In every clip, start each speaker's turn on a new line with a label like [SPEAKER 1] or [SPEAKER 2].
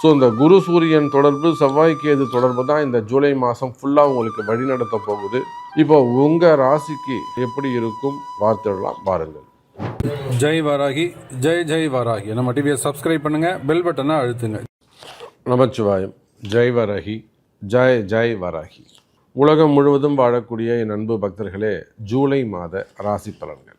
[SPEAKER 1] So இந்த குரு சூரியன் தொடர்பு செவ்வாய் கேது தொடர்பு தான் இந்த ஜூலை மாதம் ஃபுல்லாக உங்களுக்கு வழிநடத்த போகுது. இப்போ உங்கள் ராசிக்கு எப்படி இருக்கும்? பார்த்துடலாம் பாருங்கள்
[SPEAKER 2] ஜெய் வாராகி ஜெய் ஜெய் வாராகி. நம்ம டிவியை சப்ஸ்கிரைப் பண்ணுங்க பெல் பட்டனை அழுத்துங்க.
[SPEAKER 1] நமச்சிவாயம் ஜெய் வரஹி ஜெய் ஜெய் வராகி. உலகம் முழுவதும் வாழக்கூடிய என் அன்பு பக்தர்களே ஜூலை மாத ராசி பலன்கள்.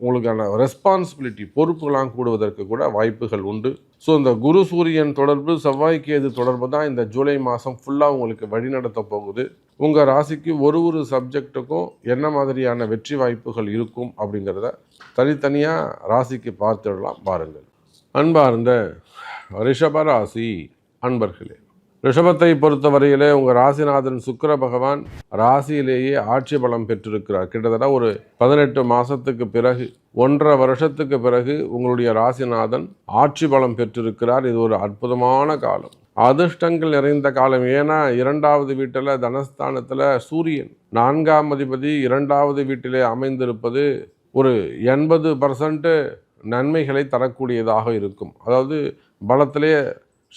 [SPEAKER 1] உங்களுக்கான ரெஸ்பான்சிபிலிட்டி பொறுப்புகளாம் கூடுவதற்கு கூட வாய்ப்புகள் உண்டு. ஸோ இந்த குரு சூரியன் தொடர்பு செவ்வாய்க்கு எது தொடர்பு தான் இந்த ஜூலை மாதம் ஃபுல்லாக உங்களுக்கு வழிநடத்த போகுது. உங்கள் ராசிக்கு ஒரு ஒரு சப்ஜெக்ட்டுக்கும் என்ன மாதிரியான வெற்றி வாய்ப்புகள் இருக்கும் அப்படிங்கிறத தனித்தனியாக ராசிக்கு பார்த்துடலாம் பாருங்கள். அன்பார்ந்த ரிஷப ராசி அன்பர்களே ரிஷபத்தை பொறுத்தவரையிலே உங்கள் ராசிநாதன் சுக்கர பகவான் ராசியிலேயே ஆட்சி பலம் பெற்றிருக்கிறார். கிட்டத்தட்ட ஒரு பதினெட்டு மாதத்துக்கு பிறகு ஒன்றரை வருஷத்துக்கு பிறகு உங்களுடைய ராசிநாதன் ஆட்சி பலம் பெற்றிருக்கிறார். இது ஒரு அற்புதமான காலம். அதிர்ஷ்டங்கள் நிறைந்த காலம். ஏன்னா இரண்டாவது வீட்டில் தனஸ்தானத்தில் சூரியன். நான்காம் அதிபதி இரண்டாவது வீட்டிலே அமைந்திருப்பது ஒரு எண்பது பர்சன்ட்டு நன்மைகளை தரக்கூடியதாக இருக்கும். அதாவது பலத்திலே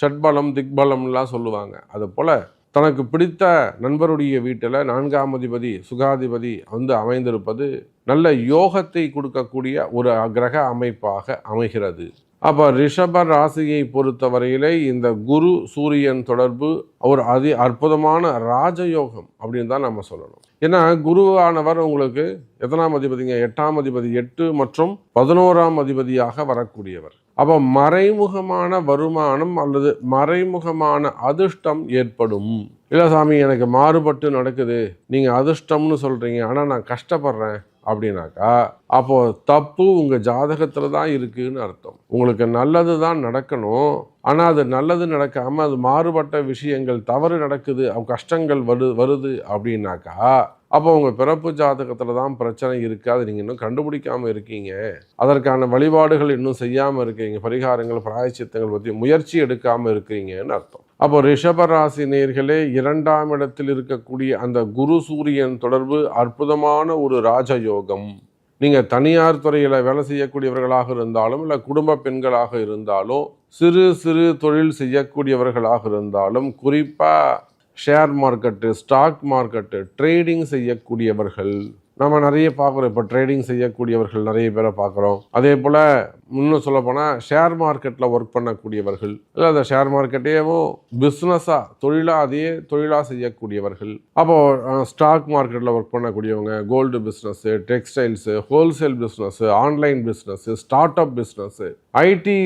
[SPEAKER 1] ஷட்பலம் திக்பலம்லாம் சொல்லுவாங்க. அது போல் தனக்கு பிடித்த நண்பருடைய வீட்டில் நான்காம் அதிபதி சுகாதிபதி வந்து அமைந்திருப்பது நல்ல யோகத்தை கொடுக்கக்கூடிய ஒரு கிரக அமைப்பாக அமைகிறது. அப்போ ரிஷப ராசியை பொறுத்தவரையிலே இந்த குரு சூரியன் தொடர்பு ஒரு அதி அற்புதமான ராஜயோகம் அப்படின்னு தான் நம்ம சொல்லணும். ஏன்னா குருவானவர் உங்களுக்கு எத்தனாம் அதிபதிங்க? எட்டாம் அதிபதி எட்டு மற்றும் பதினோராம் அதிபதியாக வரக்கூடியவர். அப்போ மறைமுகமான வருமானம் அல்லது மறைமுகமான அதிர்ஷ்டம் ஏற்படும். இல்லை சாமி எனக்கு மாறுபட்டு நடக்குது. நீங்கள் அதிர்ஷ்டம்னு சொல்கிறீங்க ஆனால் நான் கஷ்டப்படுறேன் அப்படின்னாக்கா அப்போது தப்பு உங்கள் ஜாதகத்தில் தான் இருக்குதுன்னு அர்த்தம். உங்களுக்கு நல்லது தான் நடக்கணும். ஆனால் அது நல்லது நடக்காமல் அது மாறுபட்ட விஷயங்கள் தவறு நடக்குது அவ் கஷ்டங்கள் வரு வருது அப்படின்னாக்கா அப்போ உங்கள் பிறப்பு ஜாதகத்தில் தான் பிரச்சனை இருக்காது நீங்கள் இன்னும் கண்டுபிடிக்காமல் இருக்கீங்க. அதற்கான வழிபாடுகள் இன்னும் செய்யாமல் இருக்கீங்க. பரிகாரங்கள் பிராயச்சித்தங்கள் பற்றி முயற்சி எடுக்காமல் இருக்கீங்கன்னு அர்த்தம். அப்போ ரிஷபராசி நேர்களே இரண்டாம் இடத்தில் இருக்கக்கூடிய அந்த குரு சூரியன் தொடர்பு அற்புதமான ஒரு ராஜயோகம். நீங்கள் தனியார் துறையில் வேலை செய்யக்கூடியவர்களாக இருந்தாலும் இல்லை குடும்ப பெண்களாக இருந்தாலும் சிறு சிறு தொழில் செய்யக்கூடியவர்களாக இருந்தாலும் குறிப்பாக share market stock market trading செய்யக்கூடியவர்கள். நம்ம நிறைய பார்க்குறோம். இப்போ ட்ரேடிங் செய்யக்கூடியவர்கள் நிறைய பேரை பார்க்குறோம். அதே போல் இன்னும் சொல்லப்போனால் ஷேர் மார்க்கெட்டில் ஒர்க் பண்ணக்கூடியவர்கள் இல்லை அந்த ஷேர் மார்க்கெட்டையும் பிஸ்னஸாக தொழிலாக அதையே தொழிலாக செய்யக்கூடியவர்கள். அப்போது ஸ்டாக் மார்க்கெட்டில் ஒர்க் பண்ணக்கூடியவங்க gold business textiles wholesale business online business start up business IT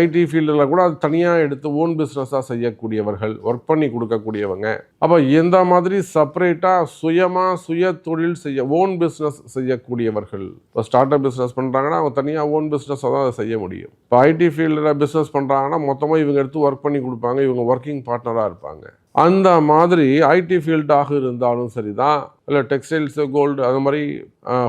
[SPEAKER 1] IT ஃபீல்டில் கூட அது தனியாக எடுத்து ஓன் பிஸ்னஸாக செய்யக்கூடியவர்கள் ஒர்க் பண்ணி கொடுக்கக்கூடியவங்க. அப்போ எந்த மாதிரி செப்பரேட்டாக சுயமாக சுய தொழில் செய்ய ஓன் பிஸ்னஸ் செய்யக்கூடியவர்கள். இப்போ ஸ்டார்ட் அப் பிஸ்னஸ் பண்ணுறாங்கன்னா அவங்க தனியாக ஓன் பிஸ்னஸ் தான் அதை செய்ய முடியும். இப்போ ஐடி ஃபீல்டில் பிஸ்னஸ் பண்ணுறாங்கன்னா மொத்தமாக இவங்க எடுத்து ஒர்க் பண்ணி கொடுப்பாங்க இவங்க ஒர்க்கிங் பார்ட்னராக இருப்பாங்க. அந்த மாதிரி ஐடி ஃபீல்டாக இருந்தாலும் சரி தான் இல்லை டெக்ஸ்டைல்ஸு கோல்டு அது மாதிரி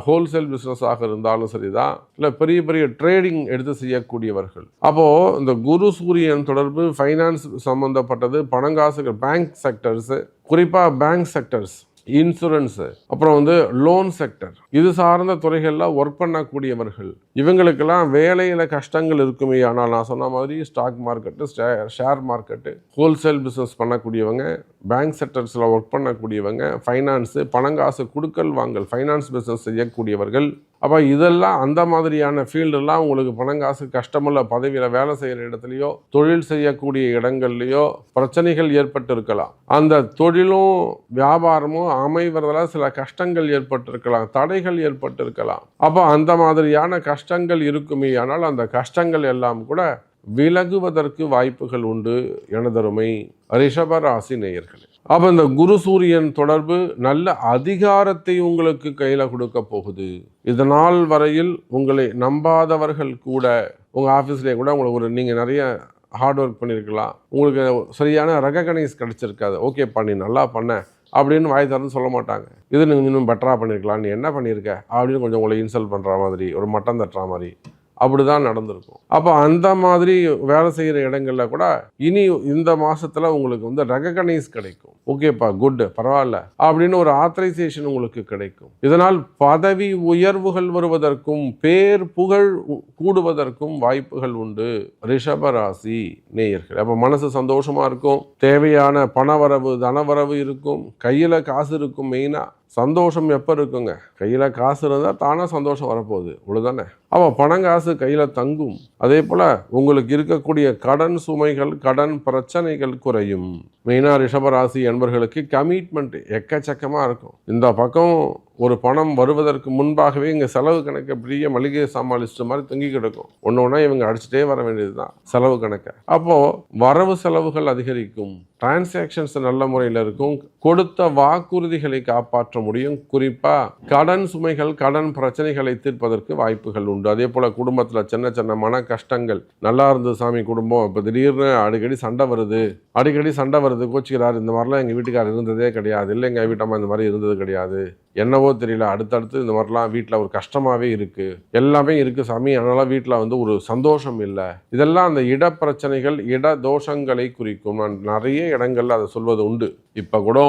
[SPEAKER 1] ஹோல்சேல் பிஸ்னஸாக இருந்தாலும் சரி தான் இல்லை பெரிய பெரிய ட்ரேடிங் எடுத்து செய்யக்கூடியவர்கள். அப்போது இந்த குரு சூரியன் தொடர்பு ஃபைனான்ஸ் சம்மந்தப்பட்டது பணங்காசுகள் பேங்க் செக்டர்ஸு குறிப்பாக பேங்க் செக்டர்ஸ் இன்சூரன்ஸு அப்புறம் வந்து லோன் செக்டர் இது சார்ந்த துறைகளில் ஒர்க் பண்ணக்கூடியவர்கள். இவங்களுக்கெல்லாம் வேலையில் கஷ்டங்கள் இருக்குமே ஆனால் நான் சொன்ன மாதிரி stock market share market wholesale business பண்ணக்கூடியவங்க பேங்க் செக்டர்ஸில் ஒர்க் பண்ணக்கூடியவங்க ஃபைனான்ஸு பணங்காசு கொடுக்கல் வாங்கல் ஃபைனான்ஸ் பிஸ்னஸ் செய்யக்கூடியவர்கள் அப்போ இதெல்லாம் அந்த மாதிரியான ஃபீல்டெல்லாம் உங்களுக்கு பணம் காசு கஷ்டமுள்ள பதவியில் வேலை செய்கிற இடத்துலையோ தொழில் செய்யக்கூடிய இடங்கள்லையோ பிரச்சனைகள் ஏற்பட்டு இருக்கலாம் அந்த தொழிலும் வியாபாரமும் அமைவதில் சில கஷ்டங்கள் ஏற்பட்டிருக்கலாம் தடைகள் ஏற்பட்டிருக்கலாம். அப்போ அந்த மாதிரியான கஷ்டங்கள் இருக்குமே ஆனால் அந்த கஷ்டங்கள் எல்லாம் கூட விலகுவதற்கு வாய்ப்புகள் உண்டு எனதருமை ரிஷபராசி நேயர்களே. அப்போ இந்த குரு சூரியன் தொடர்பு நல்ல அதிகாரத்தை உங்களுக்கு கையில் கொடுக்க போகுது. இதனால் வரையில் உங்களை நம்பாதவர்கள் கூட உங்கள் ஆஃபீஸ்லேயே கூட உங்களுக்கு ஒரு நீங்கள் நிறைய ஹார்ட் ஒர்க் பண்ணியிருக்கலாம் உங்களுக்கு சரியான ரெகக்னைஸ் கிடச்சிருக்காது. ஓகே பண்ணி நல்லா பண்ண அப்படின்னு வாய் திறந்து சொல்ல மாட்டாங்க. இது நீங்கள் இன்னும் பெட்டராக பண்ணியிருக்கலாம் நீ என்ன பண்ணியிருக்க அப்படின்னு கொஞ்சம் உங்களை இன்சல்ட் பண்ணுற மாதிரி ஒரு மட்டம் தட்டுற மாதிரி. அப்படி தான் நடந்திருக்கும். அப்போ அந்த மாதிரி வேலை செய்கிற இடங்களில் கூட இனி இந்த மாசத்துல உங்களுக்கு வந்து ரெகக்னைஸ் கிடைக்கும். ஓகேப்பா குட் பரவாயில்ல. அப்படின்னு ஒரு ஆத்தரைசேஷன் உங்களுக்கு கிடைக்கும். இதனால் பதவி உயர்வுகள் வருவதற்கும் பேர் புகழ் கூடுவதற்கும் வாய்ப்புகள் உண்டு. ரிஷபராசி நேயர்கள் அப்போ மனசு சந்தோஷமா இருக்கும். தேவையான பணவரவு தனவரவு இருக்கும். கையில் காசு இருக்கும் மெயினாக சந்தோஷம் எப்போ இருக்குங்க கையில் காசு இருந்தால் தானாக சந்தோஷம் வரப்போகுது. இவ்வளோதானே அப்போ பணம் காசு கையில் தங்கும். அதே போல் உங்களுக்கு இருக்கக்கூடிய கடன் சுமைகள் கடன் பிரச்சனைகள் குறையும். மெயினாக ரிஷபராசி என்பர்களுக்கு கமிட்மெண்ட் எக்கச்சக்கமாக இருக்கும். இந்த பக்கம் ஒரு பணம் வருவதற்கு முன்பாகவே இங்கே செலவு கணக்கு பெரிய மளிகை சாமான் லிஸ்ட் மாதிரி தொங்கி கிடக்கும். ஒன்று ஒன்றா இவங்க அடிச்சுட்டே வர வேண்டியது தான் செலவு கணக்கை. அப்போது வரவு செலவுகள் அதிகரிக்கும். டிரான்சாக்ஷன்ஸ் நல்ல முறையில் இருக்கும். கொடுத்த வாக்குறுதிகளை காப்பாற்ற முடியும். குறிப்பாக கடன் சுமைகள் கடன் பிரச்சனைகளை தீர்ப்பதற்கு வாய்ப்புகள் உண்டு. அதே போல் குடும்பத்தில் சின்ன சின்ன மன கஷ்டங்கள். நல்லா இருந்தது சாமி குடும்பம். இப்போ திடீர்னு அடிக்கடி சண்டை வருது. அடிக்கடி சண்டை வருது. கோச்சிக்கிறார். இந்த மாதிரிலாம் எங்கள் வீட்டுக்காரர் இருந்ததே கிடையாது. இல்லை எங்கள் வீட்டம்மா இந்த மாதிரி இருந்தது கிடையாது. என்னவோ தெரியல. அடுத்தடுத்து இந்த மாதிரிலாம் வீட்டில் ஒரு கஷ்டமாகவே இருக்குது எல்லாமே இருக்குது சாமி. அதனால் வீட்டில் வந்து ஒரு சந்தோஷம் இல்லை. இதெல்லாம் அந்த இட பிரச்சனைகள் இட தோஷங்களை குறிக்கும். நான் நிறைய இடங்கள்ல அதை சொல்வது உண்டு. இப்போ கூட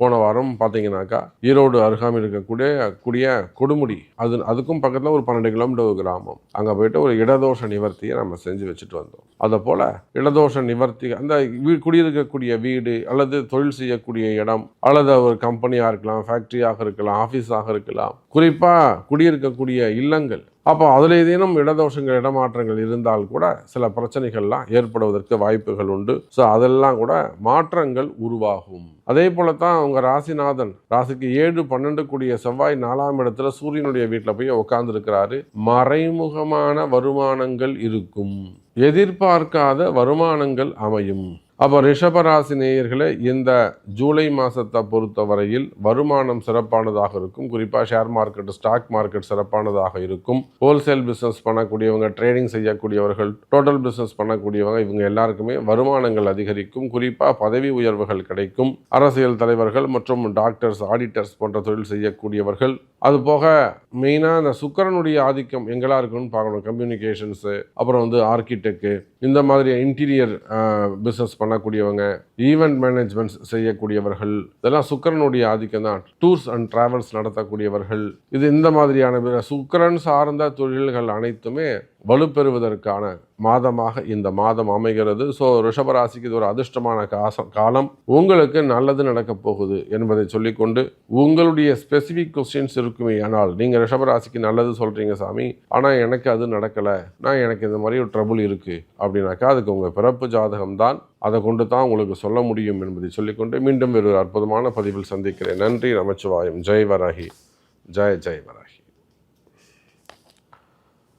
[SPEAKER 1] போன வாரம் பார்த்தீங்கன்னாக்கா ஈரோடு அருகாமல் இருக்கக்கூடிய கூடிய கொடுமுடி. அது அதுக்கும் பக்கத்தில் ஒரு பன்னெண்டு கிலோமீட்டர் ஒரு கிராமம். அங்கே போயிட்டு ஒரு இடதோஷ நிவர்த்தியை நம்ம செஞ்சு வச்சுட்டு வந்தோம். அதை போல் இடதோஷ நிவர்த்தி அந்த வீ குடியிருக்கக்கூடிய வீடு அல்லது தொழில் செய்யக்கூடிய இடம் அல்லது ஒரு கம்பெனியாக இருக்கலாம் ஃபேக்ட்ரியாக இருக்கலாம் ஆஃபீஸாக இருக்கலாம். குறிப்பாக குடியிருக்கக்கூடிய இல்லங்கள். அப்போ அதில் ஏதேனும் இடதோஷங்கள் இடமாற்றங்கள் இருந்தால் கூட சில பிரச்சனைகள்லாம் ஏற்படுவதற்கு வாய்ப்புகள் உண்டு. ஸோ அதெல்லாம் கூட மாற்றங்கள் உருவாகும். அதே போல தான் உங்கள் ராசிநாதன் ராசிக்கு ஏழு பன்னெண்டு கூடிய செவ்வாய் நாலாம் இடத்துல சூரியனுடைய வீட்டில் போய் உட்காந்துருக்கிறாரு மறைமுகமான வருமானங்கள் இருக்கும். எதிர்பார்க்காத வருமானங்கள் அமையும். அப்போ ரிஷபராசி நேயர்களை இந்த ஜூலை மாதத்தை பொறுத்தவரையில் வருமானம் சிறப்பானதாக இருக்கும். குறிப்பாக ஷேர் மார்க்கெட் ஸ்டாக் மார்க்கெட் சிறப்பானதாக இருக்கும். ஹோல்சேல் பிஸ்னஸ் பண்ணக்கூடியவங்க ட்ரேடிங் செய்யக்கூடியவர்கள் டோட்டல் பிஸ்னஸ் பண்ணக்கூடியவங்க இவங்க எல்லாருக்குமே வருமானங்கள் அதிகரிக்கும். குறிப்பாக பதவி உயர்வுகள் கிடைக்கும். அரசியல் தலைவர்கள் மற்றும் டாக்டர்ஸ் ஆடிட்டர்ஸ் போன்ற தொழில் செய்யக்கூடியவர்கள். அது போக மெயினாக இந்த சுக்கிரனுடைய ஆதிக்கம் எங்கெல்லாம் இருக்குன்னு பார்க்கணும். கம்யூனிகேஷன்ஸு அப்புறம் வந்து ஆர்கிடெக்டு இந்த மாதிரி இன்டீரியர் பிஸ்னஸ் பண்ணக்கூடியவங்க ஈவெண்ட் மேனேஜ்மெண்ட்ஸ் செய்யக்கூடியவர்கள் இதெல்லாம் சுக்கிரனுடைய ஆதிக்கம் தான். டூர்ஸ் அண்ட் டிராவல்ஸ் நடத்தக்கூடியவர்கள் இது இந்த மாதிரியான சுக்கரன் சுக்கிரன் சார்ந்த தொழில்கள் அனைத்துமே வலுப்பெறுவதற்கான மாதமாக இந்த மாதம் அமைகிறது. ஸோ ரிஷபராசிக்கு இது ஒரு அதிர்ஷ்டமான காசம் காலம். உங்களுக்கு நல்லது நடக்கப் போகுது என்பதை சொல்லிக்கொண்டு உங்களுடைய ஸ்பெசிஃபிக் கொஸ்டின்ஸ் இருக்குமே. ஆனால் நீங்கள் ரிஷபராசிக்கு நல்லது சொல்கிறீங்க சாமி. ஆனால் எனக்கு அது நடக்கலை. நான் எனக்கு இந்த மாதிரி ஒரு ட்ரபுள் இருக்குது அப்படின்னாக்கா அதுக்கு உங்கள் பிறப்பு ஜாதகம் தான். அதை கொண்டு தான் உங்களுக்கு சொல்ல முடியும் என்பதை சொல்லிக்கொண்டு மீண்டும் ஒரு அற்புதமான பதிவில் சந்திக்கிறேன். நன்றி நமச்சிவாயம். ஜெய் வராகி. ஜெய் ஜெய் வராகி.